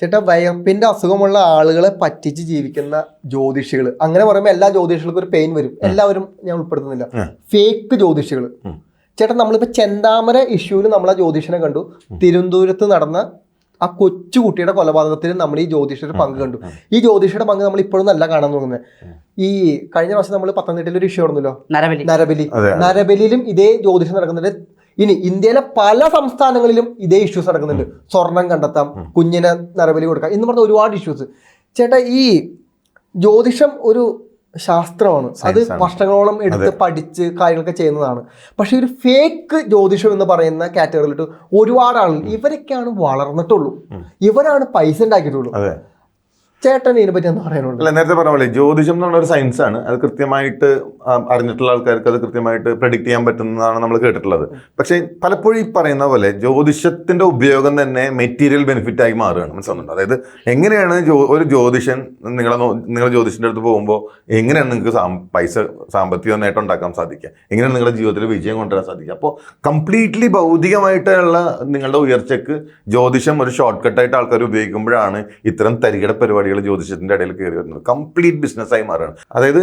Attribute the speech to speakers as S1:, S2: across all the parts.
S1: ചേട്ടാ വയർപ്പിന്റെ അസുഖമുള്ള ആളുകളെ പറ്റിച്ച് ജീവിക്കുന്ന ജ്യോതിഷികൾ. അങ്ങനെ പറയുമ്പോൾ എല്ലാ ജ്യോതിഷികൾക്കും ഒരു പെയിൻ വരും. എല്ലാവരും ഞാൻ ഉൾപ്പെടുത്തുന്നില്ല. ഫേക്ക് ജ്യോതിഷികൾ. ചേട്ടാ നമ്മളിപ്പോൾ ചെന്താമര ഇഷ്യൂവിൽ നമ്മൾ ആ ജ്യോതിഷനെ കണ്ടു. തിരുവനന്തപുരത്ത് നടന്ന ആ കൊച്ചുകുട്ടിയുടെ കൊലപാതകത്തിൽ നമ്മൾ ഈ ജ്യോതിഷയുടെ പങ്ക് കണ്ടു. ഈ ജ്യോതിഷയുടെ പങ്ക് നമ്മൾ ഇപ്പോഴും നല്ല കാണാൻ തുടങ്ങുന്നത്. ഈ കഴിഞ്ഞ വർഷം നമ്മൾ പത്തനംതിട്ടയിൽ ഒരു ഇഷ്യൂ നടന്നല്ലോ?
S2: നരബലി.
S1: നരബലി.
S3: അതെ.
S1: നരബലിയിലും ഇതേ ജ്യോതിഷം നടക്കുന്നുണ്ട്. ഇനി ഇന്ത്യയിലെ പല സംസ്ഥാനങ്ങളിലും ഇതേ ഇഷ്യൂസ് നടക്കുന്നുണ്ട്. സ്വർണം കണ്ടെത്താം കുഞ്ഞിനെ നരബലി കൊടുക്കാം എന്ന് പറഞ്ഞ ഒരുപാട് ഇഷ്യൂസ് ചേട്ടാ ഈ ജ്യോതിഷം ഒരു ശാസ്ത്രമാണ്. അത്. വർഷങ്ങളോളം എടുത്ത് പഠിച്ച് കാര്യങ്ങളൊക്കെ ചെയ്യുന്നതാണ്. പക്ഷെ ഒരു ഫേക്ക് ജ്യോതിഷം എന്ന് പറയുന്ന കാറ്റഗറിയിലിട്ട് ഒരുപാട് ആളുകൾ ഇവരൊക്കെയാണ് വളർന്നിട്ടുള്ളൂ. ഇവരാണ് പൈസ ഉണ്ടാക്കിയിട്ടുള്ളൂ. ചേട്ടൻ ഇതിനെ പറ്റി എന്താ പറയാനുള്ളത്?
S3: അല്ല നേരത്തെ പറഞ്ഞ പോലെ ജ്യോതിഷം എന്നുള്ള ഒരു സയൻസ് ആണ്. അത് കൃത്യമായിട്ട് അറിഞ്ഞിട്ടുള്ള ആൾക്കാർക്ക് അത് കൃത്യമായിട്ട് പ്രഡിക്റ്റ് ചെയ്യാൻ പറ്റുന്നതാണ് നമ്മൾ കേട്ടിട്ടുള്ളത്. പക്ഷെ പലപ്പോഴും ഈ പറയുന്ന പോലെ ജ്യോതിഷത്തിന്റെ ഉപയോഗം തന്നെ മെറ്റീരിയൽ ബെനിഫിറ്റ് ആയി മാറുകയാണ്. മനസ്സിലാവുന്നുണ്ട്? അതായത് എങ്ങനെയാണ് ഒരു ജ്യോതിഷൻ നിങ്ങളെ നിങ്ങൾ ജ്യോതിഷന്റെ അടുത്ത് പോകുമ്പോൾ എങ്ങനെയാണ് നിങ്ങൾക്ക് പൈസ സാമ്പത്തിക നേട്ടം ഉണ്ടാക്കാൻ സാധിക്കുക? എങ്ങനെയാണ് നിങ്ങളുടെ ജീവിതത്തിൽ വിജയം കൊണ്ടുവരാൻ സാധിക്കുക? അപ്പോൾ കംപ്ലീറ്റ്ലി ഭൗതികമായിട്ടുള്ള നിങ്ങളുടെ ഉയർച്ചയ്ക്ക് ജ്യോതിഷം ഒരു ഷോർട്ട് കട്ടായിട്ട് ആൾക്കാർ ഉപയോഗിക്കുമ്പോഴാണ് ഇത്തരം തരികിട പരിപാടികൾ ജ്യോതിഷത്തിന്റെ ഇടയിൽ കയറി വരുന്നത്. കംപ്ലീറ്റ് ബിസിനസ്സായി മാറുകയാണ്. അതായത്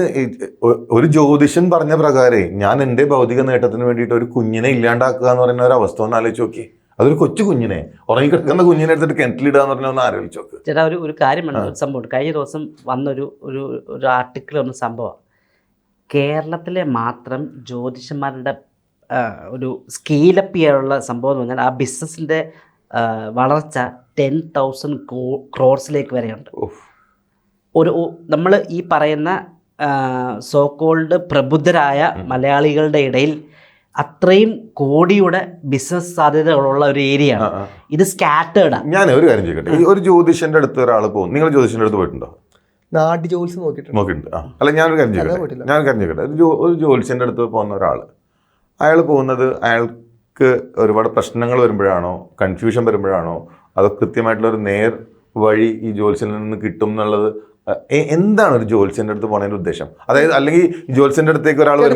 S3: ഒരു ജ്യോതിഷൻ പറഞ്ഞ പ്രകാരം ഞാൻ എന്റെ ഭൗതിക നേട്ടത്തിന് വേണ്ടിയിട്ട് ഒരു കുഞ്ഞിനെ ഇല്ലാണ്ടാക്കുക എന്ന് പറയുന്ന ഒരു അവസ്ഥ ഒന്ന് ആലോചിച്ച് നോക്കി. അതൊരു കൊച്ചു കുഞ്ഞിനെ. ഉറങ്ങി കിടക്കുന്ന കുഞ്ഞിനെ എടുത്തിട്ട് കിണറ്റിലിടുക എന്ന് പറഞ്ഞാൽ ഒന്ന് ആലോചിച്ച് നോക്ക്.
S2: ചേട്ടാ ഒരു ഒരു കാര്യമാണ് ഒരു സംഭവം കഴിഞ്ഞ ദിവസം വന്നൊരു ഒരു ഒരു ആർട്ടിക്കിൾ ഒന്ന് സംഭവം. കേരളത്തിലെ മാത്രം ജ്യോതിഷന്മാരുടെ ഒരു സ്കെയിലപ്പ് ചെയ്യാനുള്ള സംഭവം എന്ന് പറഞ്ഞാൽ ആ ബിസിനസ്സിന്റെ വളർച്ച ടെൻ തൗസൻഡ് ക്രോർസിലേക്ക് വരെയുണ്ട്. ഒരു നമ്മൾ ഈ പറയുന്ന സോക്കോൾഡ് പ്രബുദ്ധരായ മലയാളികളുടെ ഇടയിൽ അത്രയും കോടിയുടെ ബിസിനസ് സാധ്യതകളുള്ള ഒരു ഏരിയ ആണ്. ഇത് സ്കാറ്റേർഡ്
S3: ഞാൻ ഒരു കാര്യം ചോദിക്കട്ടെ. ഒരു ജ്യോതിഷന്റെ അടുത്ത് ഒരാൾ പോകും നിങ്ങൾ ജ്യോതിഷന്റെ അടുത്ത് പോയിട്ടുണ്ടോ?
S1: നാട്ടു ജോലിസ് നോക്കിയിട്ടുണ്ട്.
S3: അല്ല ഞാനൊരു കാര്യം ചോദിക്കട്ടെ. ഞാൻ കാര്യം ചോദിക്കട്ടെ. ഒരു ജ്യോതിഷന്റെ അടുത്ത് പോകുന്ന ഒരാൾ അയാൾ പോകുന്നത് അയാൾക്ക് ഒരുപാട് പ്രശ്നങ്ങൾ വരുമ്പോഴാണോ കൺഫ്യൂഷൻ വരുമ്പോഴാണോ അതോ കൃത്യമായിട്ടുള്ള ഒരു നേർ വഴി ഈ ജോത്സ്യനിൽ നിന്ന് കിട്ടും എന്നുള്ളത് എന്താണ് ഒരു ജോത്സ്യന്റെ അടുത്ത് പോണതിന്റെ ഉദ്ദേശം? അതായത് അല്ലെങ്കിൽ ജോത്സ്യന്റെ അടുത്തേക്ക് ഒരാൾ
S1: ഞാൻ.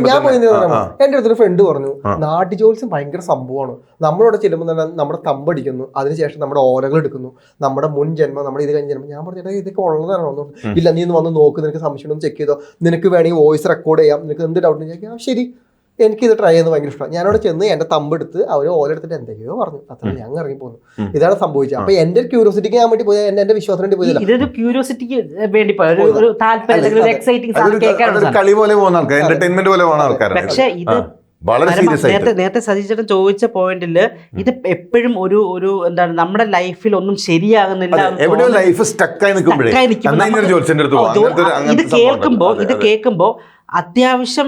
S1: എന്റെ അടുത്തൊരു ഫ്രണ്ട് പറഞ്ഞു നാട്ടു ജോത്സ്യം ഭയങ്കര സംഭവമാണ്. നമ്മളോട് ചെല്ലുമ്പോൾ തന്നെ നമ്മുടെ തമ്പടിക്കുന്നു അതിനുശേഷം നമ്മുടെ ഓരകൾ എടുക്കുന്നു. നമ്മുടെ മുൻ ജന്മം നമ്മുടെ ഇത് കഴിഞ്ഞ ജന്മം. ഞാൻ പറഞ്ഞിട്ട് ഇതൊക്കെ ഉള്ളതാണോ? ഇല്ല നീ ഒന്ന് വന്ന് നോക്ക് നിനക്ക് സംശയം ഒന്ന് ചെക്ക് ചെയ്തോ. നിനക്ക് വേണമെങ്കിൽ വോയിസ് റെക്കോർഡ് ചെയ്യാം. നിനക്ക് എന്ത് ഡൗട്ട് ചോദിക്കാം. ശരി. എനിക്ക് ഇത് ട്രൈ ചെയ്യുന്നത് ഭയങ്കര ഇഷ്ടമാണ് ഞാനവിടെ ചെന്ന് എന്റെ തമ്പെടുത്ത് അവർ ഓലെടുത്തിട്ട് എന്തെങ്കിലും പറഞ്ഞു. അത്ര ഞാൻ ഇറങ്ങി
S3: പോകുന്നു.
S1: ഇതാണ് സംഭവിച്ചത്. അപ്പൊ എന്റെ ക്യൂരിയോസിറ്റിക്ക് ഞാൻ വേണ്ടി പോയി. എന്റെ എന്റെ വിശ്വാസത്തിന് വേണ്ടി പോയി
S2: ഇതൊരു ക്യൂരിയോസിറ്റിക്ക് വേണ്ടി
S3: കളി പോലെ പോകുന്ന ആൾക്കാർ എന്റർടൈൻമെന്റ് പോലെ പോകുന്ന ഇത്.
S2: ഇത്
S3: വളരെ സീരിയസ് ആയിട്ട്
S2: നേരത്തെ നേരത്തെ സതീശേട്ടൻ ചോദിച്ച പോയിന്റിൽ ഇത് എപ്പോഴും ഒരു ഒരു എന്താണ് നമ്മുടെ ലൈഫിൽ ഒന്നും ശരിയാകുന്നില്ല
S3: എവിടെയോ ലൈഫ് സ്റ്റക്കായി നിൽക്കുമ്പോഴേ.
S2: ഇത് കേൾക്കുമ്പോ ഇത്. കേൾക്കുമ്പോ അത്യാവശ്യം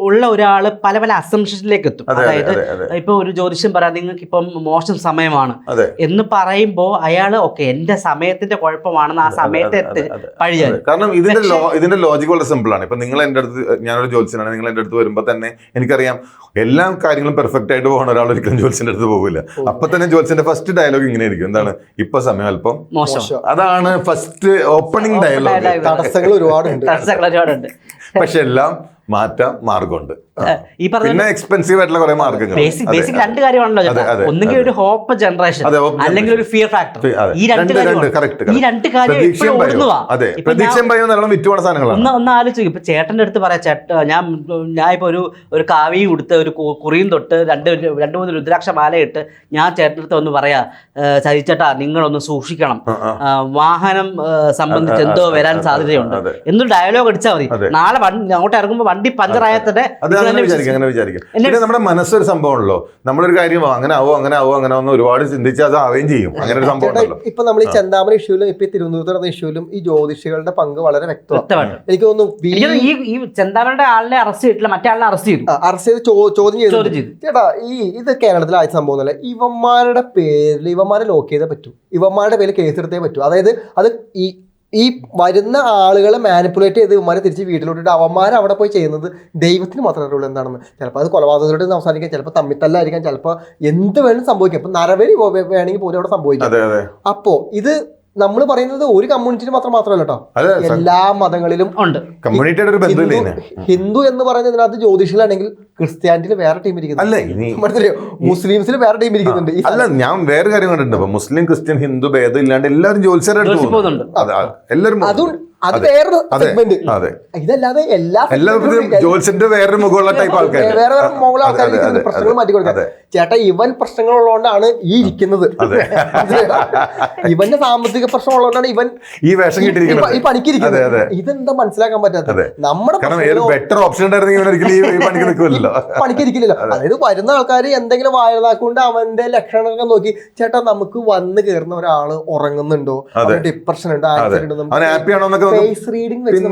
S2: ഉള്ള ഒരാൾ പല പല അസംഷനിലേക്ക് എത്തും
S3: അതെ, അതെ,
S2: അതായത്
S3: അതെ, അതെ.
S2: ഇപ്പൊ ഒരു ജ്യോതിഷം പറയാം നിങ്ങൾക്ക് ഇപ്പം മോശം സമയമാണ്. എന്ന് പറയുമ്പോ അയാൾ ഓക്കെ എന്റെ സമയത്തിന്റെ കുഴപ്പമാണെന്ന് ആ സമയത്ത്.
S3: കാരണം ഇതിന്റെ ഇതിന്റെ ലോജിക് വളരെ സിമ്പിൾ ആണ്. ഇപ്പൊ നിങ്ങൾ എന്റെ അടുത്ത് ഞാനൊരു ജ്യോതിഷനാണ് നിങ്ങൾ എന്റെ അടുത്ത് വരുമ്പോൾ തന്നെ എനിക്കറിയാം എല്ലാ കാര്യങ്ങളും പെർഫെക്റ്റ് ആയിട്ട് പോകുന്ന ഒരാൾ ഒരിക്കലും ജ്യോതിഷന്റെ അടുത്ത് പോകില്ല അപ്പൊ തന്നെ ജ്യോതിഷന്റെ ഫസ്റ്റ് ഡയലോഗ് ഇങ്ങനെ ആയിരിക്കും എന്താണ്? ഇപ്പൊ സമയം അല്പം. അതാണ് ഫസ്റ്റ് ഓപ്പണിംഗ് ഡയലോഗ്
S2: ഒരുപാട്
S1: തടസ്സങ്ങൾ ഒരുപാടുണ്ട്.
S2: തടസ്സങ്ങൾ ഒരുപാടുണ്ട്.
S3: പക്ഷെ എല്ലാം മാറ്റാം മാർഗമുണ്ട്
S2: ഈ പറഞ്ഞ
S3: പിന്നെ എക്സ്പെൻസീവ് ആയിട്ടുള്ള കുറെ മാർഗങ്ങൾ
S2: ബേസിക് ബേസിക് രണ്ട് കാര്യമാണല്ലോ ഒന്നുകിൽ ഒരു ഹോപ്പ് ജനറേഷൻ അല്ലെങ്കിൽ ഒരു ഫിയർ ഫാക്ടർ ഈ രണ്ട് ഈ രണ്ട് കാര്യം
S3: അതെ പ്രതീക്ഷയും ഭയവും നല്ലോണം വിറ്റുപോണ സാധനങ്ങളാണ്.
S2: ഒന്ന് ഒന്ന് ആലോചിക്കും. ഇപ്പൊ ചേട്ടന്റെ അടുത്ത് പറയാം ചേട്ട ഞാൻ ഞാൻ ഇപ്പൊ ഒരു ഒരു കാവിയും കൊടുത്ത് ഒരു കുറിയും തൊട്ട് രണ്ട് രണ്ട് മൂന്ന് രുദ്രാക്ഷ മാലയിട്ട് ഞാൻ ചേട്ടന്റെ അടുത്ത് ഒന്ന് പറയാ ചരിച്ചേട്ടാ നിങ്ങളൊന്ന് സൂക്ഷിക്കണം. വാഹനം സംബന്ധിച്ച് എന്തോ വരാൻ സാധ്യതയുണ്ട്. എന്നൊരു ഡയലോഗ് അടിച്ചാൽ മതി. നാളെ അങ്ങോട്ട് ഇറങ്ങുമ്പോൾ വണ്ടി പഞ്ചറായാൽ തന്നെ
S3: അങ്ങനെ വിചാരിക്കും അങ്ങനെ വിചാരിക്കും.
S2: എന്നെ-
S3: പിന്നെ നമ്മുടെ മനസ്സൊരു സംഭവമാണല്ലോ. നമ്മളൊരു കാര്യം അങ്ങനെ ആവോ അങ്ങനെ ആവോ അങ്ങനെ ആവുന്ന ഒരുപാട് ചിന്തിച്ചാൽ അത് ആവുകയും ചെയ്യും. അങ്ങനെ ഒരു സംഭവം
S1: ഇപ്പൊ നമ്മൾ ഈ ചെന്താമര ഇഷ്യൂലും ഇപ്പൊ ഈ തിരുവനന്തപുരത്ത് നടന്ന ഇഷ്യൂലും ഈ ജ്യോതിഷികളുടെ പങ്ക് വളരെ വ്യക്തമാണ് എനിക്ക് തോന്നുന്നു
S2: ഈ ഈ ചെന്താമരയുടെ ആളിനെ അറസ്റ്റ് ചെയ്തിട്ടില്ല മറ്റേ ആളിനെ അറസ്റ്റ് ചെയ്തു.
S1: അറസ്റ്റ് ചെയ്ത് ചോദ്യം ചെയ്തു.
S2: ചോദ്യം ചെയ്തു.
S1: ചേട്ടാ ഈ ഇത് കേരളത്തിൽ ആയ സംഭവം ഇവന്മാരുടെ പേരിൽ ഇവന്മാരെ ലോക്ക് ചെയ്തേ പറ്റൂ. ഇവന്മാരുടെ പേരിൽ കേസെടുത്തേ പറ്റൂ. അതായത് അത് ഈ ഈ വരുന്ന ആളുകളെ മാനിപ്പുലേറ്റ് ചെയ്ത് ഇവന്മാരെ തിരിച്ച് വീട്ടിലോട്ടിട്ട് അവന്മാർ അവിടെ പോയി ചെയ്യുന്നത് ദൈവത്തിന് മാത്രമേ ഉള്ളൂ എന്താണെന്ന്. ചിലപ്പോൾ അത് കൊലപാതകത്തിലോട്ട് അവസാനിക്കാം ചിലപ്പോൾ തമ്മിത്തല്ലായിരിക്കാം ചിലപ്പോൾ എന്ത് വേണമെങ്കിലും സംഭവിക്കാം. ഇപ്പം നരവരി വേണമെങ്കിൽ പോലും അവിടെ സംഭവിക്കാം. അപ്പോൾ ഇത് നമ്മൾ പറയുന്നത് ഒരു കമ്മ്യൂണിറ്റിയിൽ മാത്രം മാത്രമല്ല കേട്ടോ എല്ലാ മതങ്ങളിലും
S2: ഉണ്ട്.
S3: കമ്മ്യൂണിറ്റിയുടെ ഒരു ബന്ധമില്ല
S1: ഹിന്ദു എന്ന് പറയുന്നതിനകത്ത് ജ്യോതിഷിലാണെങ്കിൽ ക്രിസ്ത്യാനിറ്റിയിൽ വേറെ ടീം ഇരിക്കുന്നു
S3: അല്ല
S1: മുസ്ലിംസിൽ വേറെ ടീം ഇരിക്കുന്നുണ്ട്.
S3: അല്ല ഞാൻ വേറെ കാര്യം കണ്ടിട്ടുണ്ട്. മുസ്ലിം ക്രിസ്ത്യൻ ഹിന്ദു ഭേദം ഇല്ലാണ്ട് എല്ലാവരും അതെ. എല്ലാവരും
S1: അതും. വേറൊരു സെഗ്മെന്റ് ഇതല്ലാതെ എല്ലാ
S3: വേറൊരു മുഖമുള്ള ടൈപ്പ് ആൾക്കാർ
S1: വേറെ വേറെ മുകളിൽ ആൾക്കാർ പ്രശ്നങ്ങൾ മാറ്റി കൊടുക്കാൻ
S3: അതെ.
S1: ചേട്ടാ ഇവൻ പ്രശ്നങ്ങൾ ഉള്ളതുകൊണ്ടാണ് ഈ ഇരിക്കുന്നത്. ഇവന്റെ സാമ്പത്തിക പ്രശ്നം ഉള്ളതുകൊണ്ടാണ് ഇവൻ
S3: ഈ വേഷം കിട്ടിയിരിക്കുന്നത്.
S1: ഈ പണിക്കിരിക്കുന്നത്. ഇതെന്താ മനസ്സിലാക്കാൻ പറ്റാത്തത്. നമ്മുടെ
S3: ബെറ്റർ ഓപ്ഷൻ ഉണ്ടായിരുന്നെങ്കിൽ
S1: പണിക്കിരിക്കില്ലല്ലോ അതായത് വരുന്ന ആൾക്കാർ എന്തെങ്കിലും വായതാക്കൊണ്ട് അവന്റെ ലക്ഷണങ്ങളൊക്കെ നോക്കി ചേട്ടാ നമുക്ക് വന്ന് കയറുന്ന ഒരാൾ ഉറങ്ങുന്നുണ്ടോ. ഡിപ്രഷൻ ഉണ്ടോ
S3: ആക്സിഡന്റ് ഹാപ്പി ഉണ്ടോ
S1: ഫേസ് റീഡിംഗ് വെച്ച്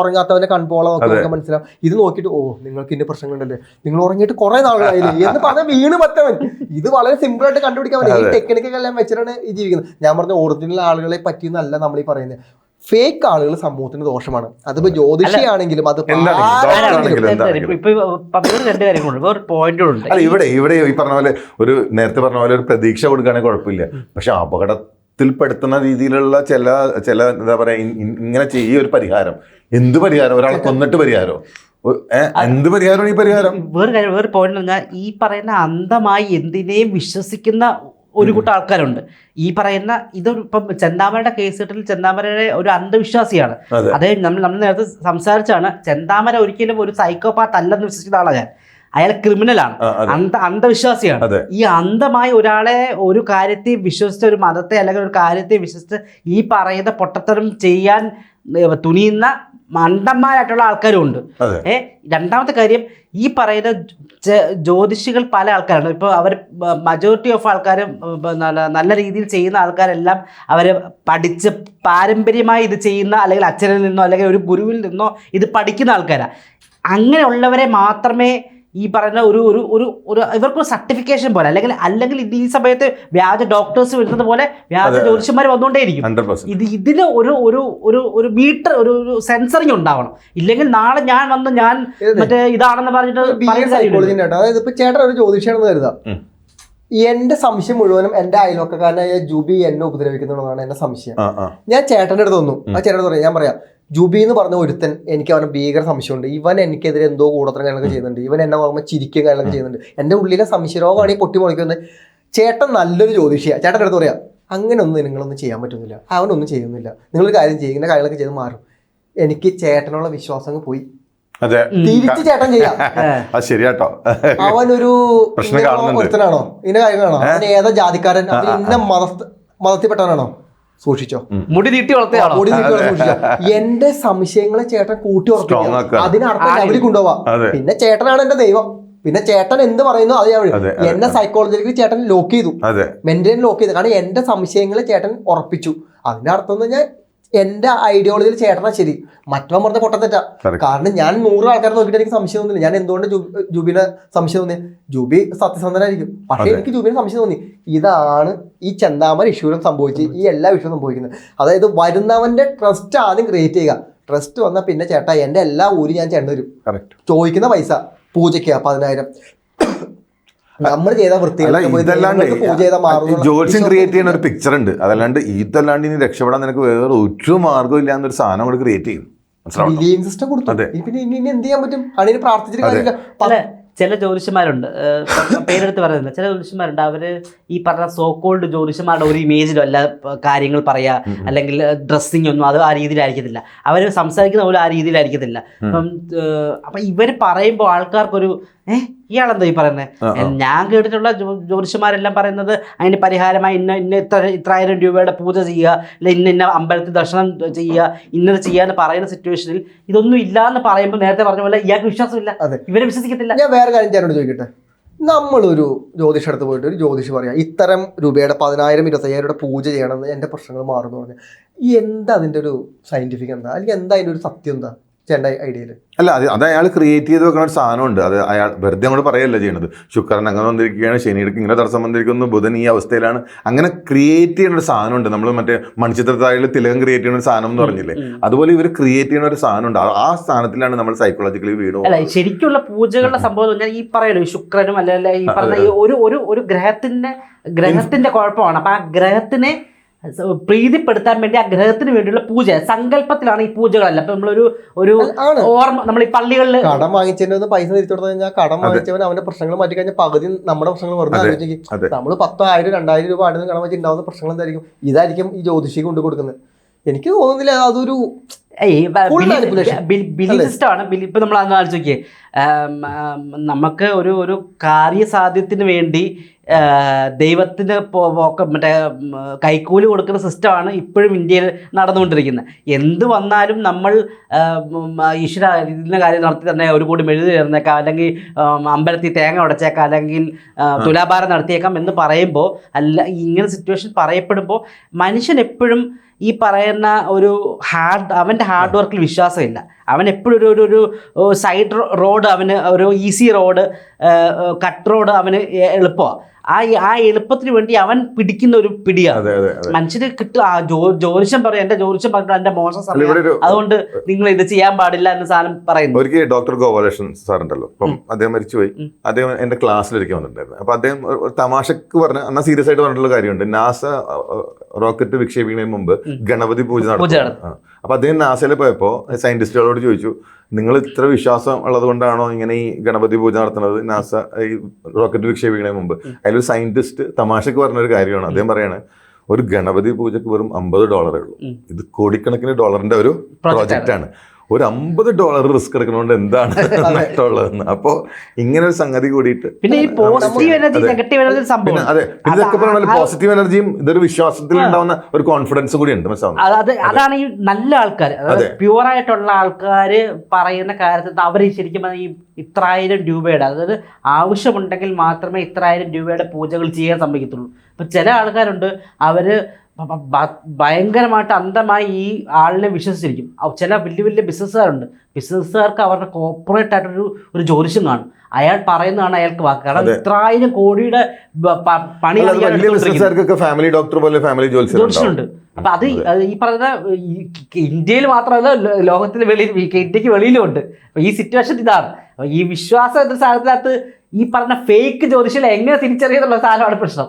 S1: ഉറങ്ങാത്തവന്റെ കൺപോള
S3: നോക്കി
S1: നമുക്ക് മനസ്സിലാവും. ഇത് നോക്കിയിട്ട് ഓ നിങ്ങൾക്ക് ഇന്ന പ്രശ്നങ്ങളുണ്ടല്ലേ? നിങ്ങൾ ഉറങ്ങിയിട്ട് കുറെ നാളുകളായില്ലേ? എന്ന് പറഞ്ഞ വീണ് പറ്റവൻ. ഇത് വളരെ സിമ്പിൾ ആയിട്ട് കണ്ടുപിടിക്കാൻ പറ്റും. ഈ. ടെക്നിക്കൊക്കെ എല്ലാം വെച്ചിട്ടാണ് ഈ ജീവിക്കുന്നത്. ഞാൻ പറഞ്ഞ ഒറിജിനൽ ആളുകളെ പറ്റിയെന്നല്ല നമ്മൾ ഈ പറയുന്നത്. ഫേക്ക് ആളുകൾ സമൂഹത്തിന് ദോഷമാണ്. അതിപ്പോ ജ്യോതിഷിയാണെങ്കിലും അത്
S3: ഇവിടെ ഇവിടെ ഈ പറഞ്ഞ പോലെ ഒരു നേരത്തെ പറഞ്ഞ പോലെ ഒരു പ്രതീക്ഷ കൊടുക്കുകയാണെങ്കിൽ കുഴപ്പമില്ല. പക്ഷെ അപകടത്തിൽ പെടുത്തുന്ന രീതിയിലുള്ള ചില ചില എന്താ പറയാ ഇ- ഇ- ഇങ്ങനെ ചെയ്യ ഒരു പരിഹാരം. എന്ത് പരിഹാരം? ഒരാളെ കൊന്നിട്ട് പരിഹാരം? എന്ത് പരിഹാരമാണ് ഈ പരിഹാരം?
S2: വേറെ കാര്യം വേറെ പോയിന്റ് പറഞ്ഞാൽ ഈ പറയുന്ന അന്ധമായി എന്തിനേയും വിശ്വസിക്കുന്ന ഒരു കൂട്ടം ആൾക്കാരുണ്ട്. ഈ പറയുന്ന ഇതൊരു ഇപ്പം ചെന്താമരയുടെ കേസ് കിട്ടൽ ചെന്താമരയുടെ ഒരു അന്ധവിശ്വാസിയാണ്.
S3: അതായത്
S2: അതേ നമ്മൾ നമ്മൾ നേരത്തെ സംസാരിച്ചാണ് ചെന്താമര ഒരിക്കലും ഒരു സൈക്കോപാത്ത് അല്ലെന്ന് വിശ്വസിക്കുന്ന ആളാണ് ഞാൻ. അയാൾ ക്രിമിനലാണ് അന്ധ അന്ധവിശ്വാസിയാണ്. ഈ അന്ധമായ ഒരാളെ ഒരു കാര്യത്തെ വിശ്വസിച്ച് ഒരു മതത്തെ അല്ലെങ്കിൽ ഒരു കാര്യത്തെ വിശ്വസിച്ച് ഈ പറയുന്ന പൊട്ടത്തരം ചെയ്യാൻ തുനിയുന്ന മണ്ടന്മാരായിട്ടുള്ള ആൾക്കാരും ഉണ്ട് ഏ രണ്ടാമത്തെ കാര്യം ഈ പറയുന്ന ജ്യോതിഷികൾ പല ആൾക്കാരുണ്ട്. ഇപ്പോൾ അവർ മജോറിറ്റി ഓഫ് ആൾക്കാരും നല്ല നല്ല രീതിയിൽ ചെയ്യുന്ന ആൾക്കാരെല്ലാം അവർ പഠിച്ച് പാരമ്പര്യമായി ഇത് ചെയ്യുന്ന അല്ലെങ്കിൽ അച്ഛനിൽ നിന്നോ അല്ലെങ്കിൽ ഒരു ഗുരുവിൽ നിന്നോ ഇത് പഠിക്കുന്ന ആൾക്കാരാണ് അങ്ങനെയുള്ളവരെ മാത്രമേ ഈ പറയുന്ന ഒരു ഒരു ഒരു ഒരു ഇവർക്കൊരു സർട്ടിഫിക്കേഷൻ പോലെ അല്ലെങ്കിൽ അല്ലെങ്കിൽ ഇത് ഈ സമയത്ത് വ്യാജ ഡോക്ടേഴ്സ് വരുന്നത് പോലെ വ്യാജ ജ്യോതിഷന്മാർ വന്നുകൊണ്ടേയിരിക്കും. ഇത് ഇതിന് ഒരു ഒരു ഒരു ഒരു മീറ്റർ ഒരു ഒരു സെൻസറിങ് ഉണ്ടാവണം. ഇല്ലെങ്കിൽ നാളെ ഞാൻ വന്ന് ഞാൻ? മറ്റേ ഇതാണെന്ന് പറഞ്ഞിട്ട്
S1: അതായത് ഇപ്പൊ ചേട്ടൻ ഒരു ജ്യോതിഷാണെന്ന് കരുതാം. എന്റെ സംശയം മുഴുവനും എന്റെ അയൽവക്കക്കാരനായ ജൂബി എന്നെ ഉപദ്രവിക്കുന്നുള്ളതാണ് എന്റെ സംശയം. ഞാൻ ചേട്ടന്റെ അടുത്ത് വന്നു. ആ ചേട്ടൻ പറയാം ഞാൻ പറയാം ജൂബി എന്ന് പറഞ്ഞ ഒരുത്തൻ എനിക്ക് അവന് ഭീകര സംശയമുണ്ട്. ഇവൻ എനിക്കെതിരെ എന്തോ കൂടത്തരം കാര്യങ്ങളൊക്കെ ചെയ്യുന്നുണ്ട്. ഇവൻ എന്നെ ഓർമ്മ ചിരിക്കുകയും കാര്യങ്ങളൊക്കെ ചെയ്യുന്നുണ്ട്. എന്റെ ഉള്ളിലെ സംശയരോഗമാണ് ഈ പൊട്ടി മുളയ്ക്കുന്നത് ചേട്ടൻ നല്ലൊരു ജ്യോതിഷിയാ. ചേട്ടന്റെ അടുത്ത് പറയാം അങ്ങനെയൊന്നും നിങ്ങളൊന്നും ചെയ്യാൻ പറ്റുന്നില്ല. അവനൊന്നും ചെയ്യുന്നില്ല. നിങ്ങളൊരു കാര്യം ചെയ്യുന്ന കാര്യങ്ങളൊക്കെ ചെയ്ത് മാറും. എനിക്ക് ചേട്ടനുള്ള വിശ്വാസം അങ്ങ് പോയി.
S3: അതെ.
S1: തിരിച്ച് ചേട്ടൻ ചെയ്യാം.
S3: അത് ശരിയാട്ടോ.
S1: അവനൊരു
S3: പ്രശ്നം
S1: ഇന്ന
S3: കാണുന്നുണ്ട്.
S1: ഒരുത്തനാണോ? ഇന്ന കാര്യങ്ങളാണോ? അവൻ ഏതാ ജാതിക്കാരൻ? ഇന്ന മത മതത്തിൽപ്പെട്ടവനാണോ? സൂക്ഷിച്ചോ?
S2: മുടി നീട്ടി വളർത്തിയാണോ
S1: മുടി നീട്ടി സൂക്ഷിച്ചോ എന്റെ സംശയങ്ങളെ ചേട്ടൻ കൂട്ടി ഉറപ്പിക്കുക. അതിനർത്ഥം അവർ കൊണ്ടുപോവാ.
S3: അതെ.
S1: പിന്നെ ചേട്ടനാണ് എന്റെ ദൈവം. പിന്നെ ചേട്ടൻ എന്ത് പറയുന്നു അത് ഞാൻ
S3: സൈക്കോളജിക്ക്.
S1: എന്നെ സൈക്കോളജിക്കലി ചേട്ടൻ ലോക്ക് ചെയ്തു.
S3: അതെ.
S1: മെന്റലി ലോക്ക് ചെയ്തു. കാരണം എന്റെ സംശയങ്ങളെ ചേട്ടൻ ഉറപ്പിച്ചു. അതിന്റെ അർത്ഥം എന്ന് പറഞ്ഞാൽ എന്റെ ഐഡിയോളജിയിൽ ചേട്ടനാ ശരി. മറ്റവൻ പറഞ്ഞ പൊട്ടത്തെറ്റാ. കാരണം ഞാൻ നൂറ് ആൾക്കാരെ നോക്കിയിട്ട് എനിക്ക് സംശയം തോന്നില്ല ഞാൻ എന്തുകൊണ്ട് ജൂബിനെ സംശയം തോന്നി ജൂബി സത്യസന്ധനായിരിക്കും. പക്ഷെ എനിക്ക് ജൂബിനെ സംശയം തോന്നി. ഇതാണ് ഈ ചെന്താമര ഇഷ്യൂലും സംഭവിച്ച് ഈ എല്ലാ വിഷയവും സംഭവിക്കുന്നത്. അതായത് വരുന്നവന്റെ ട്രസ്റ്റ് ആദ്യം ക്രിയേറ്റ് ചെയ്യുക. ട്രസ്റ്റ് വന്നാൽ പിന്നെ ചേട്ടാ എന്റെ എല്ലാ ഊരും ഞാൻ ചേട്ടൻ
S3: വരും
S1: ചോദിക്കുന്ന പൈസ. പൂജയ്ക്ക് പതിനായിരം. നമ്മൾ ചെയ്ത വൃത്തി
S3: അല്ല ഇതല്ലാണ്ട്
S1: പൂജ ചെയ്താൽ മാറും
S3: ജോത്സ്യം ക്രിയേറ്റ് ചെയ്യുന്ന ഒരു പിക്ചർ ഉണ്ട്. അതല്ലാണ്ട് ഇതല്ലാണ്ട് ഇനി രക്ഷപ്പെടാൻ നിനക്ക് വേറെ ഒരു മാർഗം ഇല്ല എന്നൊരു സാധനം കൂടെ ക്രിയേറ്റ് ചെയ്യും.
S1: ബിലീവിംഗ് സിസ്റ്റം കൊടുത്തു. പിന്നെ ഇനി ഇനി എന്ത് ചെയ്യാൻ പറ്റും? അണിന് പ്രാർത്ഥിച്ചിട്ട് കാര്യമില്ല.
S2: അല്ല ചില ജ്യോതിഷന്മാരുണ്ട്. പേരെടുത്ത് പറയുന്നില്ല. ചില ജ്യോതിഷന്മാരുണ്ട്. അവർ ഈ പറഞ്ഞ സോക്കോൾഡ് ജ്യോതിഷന്മാരുടെ ഒരു ഇമേജിലോ അല്ല കാര്യങ്ങൾ പറയാ. അല്ലെങ്കിൽ ഡ്രസ്സിംഗ് ഒന്നും അത് ആ രീതിയിലായിരിക്കത്തില്ല. അവർ സംസാരിക്കുന്ന പോലും ആ രീതിയിലായിരിക്കത്തില്ല. അപ്പം അപ്പൊ അപ്പം ഇവർ പറയുമ്പോൾ ആൾക്കാർക്കൊരു ഏഹ് ഇയാളെന്താ ഈ പറയുന്നത് ഞാൻ കേട്ടിട്ടുള്ള ജ്യോതിഷമാരെല്ലാം പറയുന്നത് അതിന് പരിഹാരമായി ഇന്ന ഇന്ന ഇത്ര ഇത്രായിരം രൂപയുടെ പൂജ ചെയ്യുക അല്ല ഇന്ന ഇന്ന അമ്പലത്തിൽ ദർശനം ചെയ്യുക ഇന്നത് ചെയ്യാന്ന് പറയുന്ന സിറ്റുവേഷനിൽ ഇതൊന്നും ഇല്ല എന്ന് പറയുമ്പോൾ നേരത്തെ പറഞ്ഞ പോലെ ഇയാൾക്ക് വിശ്വാസമില്ല.
S1: അതെ.
S2: ഇവരെ വിശ്വസിക്കത്തില്ല.
S1: ഞാൻ വേറെ കാര്യം ഞാനോട് ചോദിക്കട്ടെ? നമ്മളൊരു ജ്യോതിഷ അടുത്ത് പോയിട്ട് ഒരു ജ്യോതിഷ് പറയാം ഇത്തരം രൂപയുടെ പതിനായിരം ഇരുപത്തയ്യായിരം പൂജ ചെയ്യണമെന്ന് എന്റെ പ്രശ്നങ്ങൾ മാറുന്നു പറഞ്ഞു എന്താ അതിന്റെ ഒരു സയന്റിഫിക് എന്താ? അല്ലെങ്കിൽ എന്താ അതിന്റെ ഒരു സത്യം എന്താ? ചേട്ടന്റെ ഐഡിയയിൽ
S3: അല്ല അത് അത് അയാൾ ക്രിയേറ്റ് ചെയ്ത് വെക്കുന്ന ഒരു സാധനമുണ്ട്. അത് അയാൾ വെറുതെ അങ്ങോട്ട് പറയല്ല ചെയ്യുന്നത് ശുക്രൻ അങ്ങനെ വന്നിരിക്കുകയാണ് ശനിയുടെ ഇങ്ങനെ തടസ്സം വന്നിരിക്കുന്നു ബുധൻ ഈ അവസ്ഥയിലാണ്. അങ്ങനെ ക്രിയേറ്റ് ചെയ്യുന്ന ഒരു സാധനമുണ്ട്. നമ്മൾ മറ്റേ മൺചിത്രത്താഴിൽ തിലകം ക്രിയേറ്റ് ചെയ്യുന്ന ഒരു സാധനം എന്ന് പറഞ്ഞില്ലേ? അതുപോലെ ഇവർ ക്രിയേറ്റ് ചെയ്യുന്ന ഒരു സാധനമുണ്ട്. ആ- ആ സ്ഥാനത്തിലാണ് നമ്മൾ സൈക്കോളജിക്കലി വീണു
S2: അല്ല ശരിക്കുള്ള പൂജകളുടെ സംഭവം എന്ന് പറഞ്ഞാൽ ഈ പറയല്ലോ ശുക്രനും അല്ല ഈ പറഞ്ഞ ഒരു ഒരു ഒരു ഗ്രഹത്തിന്റെ ഗ്രഹത്തിന്റെ കുഴപ്പമാണ്. അപ്പൊ ആ ഗ്രഹത്തിനെ പ്രീതിപ്പെടുത്താൻ വേണ്ടി അഗ്രഹത്തിന് വേണ്ടിയുള്ള പൂജ. സങ്കല്പത്തിലാണ് ഈ പൂജകളല്ല. അപ്പൊ നമ്മളൊരു ഒരു ഓർമ്മ നമ്മൾ ഈ പള്ളികളിൽ
S1: കടം വാങ്ങിച്ചതിന് പൈസ തിരിച്ചു കൊടുത്തു കഴിഞ്ഞാൽ കടം വാങ്ങിച്ചവൻ അവന്റെ പ്രശ്നങ്ങൾ മാറ്റി കഴിഞ്ഞാൽ പകുതി നമ്മുടെ പ്രശ്നങ്ങൾ ആലോചിക്കും. നമ്മൾ പത്തോ ആയിരം രണ്ടായിരം രൂപ ആടുന്ന കടം വെച്ച് ഉണ്ടാവുന്ന പ്രശ്നങ്ങൾ എന്തായിരിക്കും? ഇതായിരിക്കും ഈ ജ്യോതിഷി കൊണ്ടു കൊടുക്കുന്നത്. എനിക്ക് തോന്നുന്നില്ല അതൊരു Full manipulation.
S2: ബിലി
S1: അല്ലേ?
S2: സിസ്റ്റം ആണ്. ബിലി ഇപ്പൊ നമ്മൾ അന്ന് ആലോചിച്ച് നോക്കിയേ നമുക്ക് ഒരു ഒരു കാര്യസാധ്യത്തിന് വേണ്ടി ദൈവത്തിന് മറ്റേ കൈക്കൂലി കൊടുക്കുന്ന സിസ്റ്റമാണ് ഇപ്പോഴും ഇന്ത്യയിൽ നടന്നുകൊണ്ടിരിക്കുന്നത്. എന്ത് വന്നാലും നമ്മൾ ഈശ്വര ഇതിന്റെ കാര്യം നടത്തി തന്നെ ഒരു കൂടി മെഴുതി ചേർന്നേക്കാം. അല്ലെങ്കിൽ അമ്പലത്തിൽ തേങ്ങ ഉടച്ചേക്കാം. അല്ലെങ്കിൽ തുലാഭാരം നടത്തിയേക്കാം എന്ന് പറയുമ്പോൾ അല്ല ഇങ്ങനെ സിറ്റുവേഷൻ പറയപ്പെടുമ്പോൾ മനുഷ്യൻ എപ്പോഴും ഈ പറയുന്ന ഒരു ഹാർഡ് അവന്റെ ഹാർഡ് വർക്കിൽ വിശ്വാസമില്ല. അവൻ എപ്പോഴും ഒരു ഒരു ഒരു സൈഡ് റോഡ് അവന് ഒരു ഈസി റോഡ് കട്ട് റോഡ് അവന് എളുപ്പമാണ് ആ ആ എളുപ്പത്തിന് വേണ്ടി അവൻ പിടിക്കുന്ന ഒരു പിടിയാണ് മനുഷ്യന് കിട്ടും ആ ജോ ജ്യോതിഷം പറയും എന്റെ ജ്യോതിഷം പറഞ്ഞു എന്റെ മോശം അതുകൊണ്ട് നിങ്ങൾ ഇത് ചെയ്യാൻ പാടില്ല എന്ന് സാധനം പറയുന്നു.
S3: ഒരിക്കൽ ഡോക്ടർ ഗോപാലകൃഷ്ണൻ സാർ ഉണ്ടല്ലോ അപ്പം അദ്ദേഹം മരിച്ചു
S2: പോയി
S3: അദ്ദേഹം എന്റെ ക്ലാസ്സിലൊരിക്കൽ വന്നിട്ടുണ്ടായിരുന്നു. അപ്പൊ അദ്ദേഹം തമാശക്ക് പറഞ്ഞ എന്നാൽ സീരിയസ് ആയിട്ട് പറഞ്ഞിട്ടുള്ള കാര്യമുണ്ട്. നാസ റോക്കറ്റ് വിക്ഷേപിക്കുന്നതിന് മുമ്പ്. ഗണപതി പൂജ
S2: പൂജ
S3: നടത്തും ആ. അപ്പൊ അദ്ദേഹം നാസയിൽ പോയപ്പോൾ സയന്റിസ്റ്റുകളോട് ചോദിച്ചു നിങ്ങൾ ഇത്ര വിശ്വാസം ഉള്ളത് കൊണ്ടാണോ ഇങ്ങനെ ഈ ഗണപതി പൂജ നടത്തുന്നത്? നാസ ഈ റോക്കറ്റ് വിക്ഷേപിക്കുന്നതിന് മുമ്പ്. അതിലൊരു സയന്റിസ്റ്റ് തമാശക്ക് പറഞ്ഞൊരു കാര്യമാണ്. അദ്ദേഹം പറയാണ് ഒരു ഗണപതി പൂജക്ക് വെറും അമ്പത് ഡോളറേ ഉള്ളൂ. ഇത് കോടിക്കണക്കിന് ഡോളറിന്റെ ഒരു
S2: പ്രോജക്റ്റാണ്.
S3: പ്രോജക്റ്റ് ആണ്. ഒരു അമ്പത് ഡോളർ റിസ്ക് എടുക്കുന്നതുകൊണ്ട് എന്താണ് നഷ്ടമുള്ളതെന്ന്. അപ്പോ ഇങ്ങനെ ഒരു സംഗതി കൂടിയിട്ട്
S2: പിന്നെ ഈ പോസിറ്റീവ് എനർജി
S3: അതെ.
S2: നെഗറ്റീവ് എനർജി
S3: പിന്നെ
S2: സംഭവം.
S3: അതെ. പിന്നെ ഇതൊക്കെ പറഞ്ഞാൽ പോസിറ്റീവ് എനർജിയും ഇതൊരു വിശ്വാസത്തിൽ ഉണ്ടാവുന്ന ഒരു കോൺഫിഡൻസ് കൂടി ഉണ്ട് മനസ്സിലാവും
S2: അത് അത് അതാണ് ഈ നല്ല ആൾക്കാർ അതായത് പ്യുവർ ആയിട്ടുള്ള ആൾക്കാർ പറയുന്ന കാര്യത്തിൽ അവർ ശരിക്കും ഈ ഇത്രായിരം രൂപയുടെ അതായത് ആവശ്യമുണ്ടെങ്കിൽ മാത്രമേ ഇത്രായിരം രൂപയുടെ പൂജകൾ ചെയ്യാൻ സമ്മതിക്കത്തുള്ളൂ. അപ്പൊ ചില ആൾക്കാരുണ്ട് അവർ ഭയങ്കരമായിട്ട് അന്ധമായി ഈ ആളിനെ വിശ്വസിച്ചിരിക്കും. ചില വലിയ വലിയ ബിസിനസ്സുകാരുണ്ട് ബിസിനസ്സുകാർക്ക് അവരുടെ കോർപ്പറേറ്റ് ആയിട്ടൊരു ഒരു ജ്യോതിഷം കാണും. അയാൾ പറയുന്നതാണ് അയാൾക്ക് വാക്ക്. കാരണം. ഇത്രായിരം കോടിയുടെ
S3: പണി ഫാമിലി ഡോക്ടർ പോലെ ഫാമിലി
S2: ജ്യോതിഷമുണ്ട് അപ്പൊ അത് ഈ- പറയുന്ന ഇന്ത്യയിൽ മാത്രമല്ല ലോകത്തിന് വെളിയിൽ ഇന്ത്യയ്ക്ക് വെളിയിലും ഉണ്ട്. ഈ സിറ്റുവേഷൻ ഇതാണ്. ഈ വിശ്വാസം എന്ന സാധനത്തിനകത്ത് ഈ പറഞ്ഞ ഫേക്ക് ജ്യോതിഷം എങ്ങനെ തിരിച്ചറിയുന്നുള്ള സാധനമാണ് പ്രശ്നം.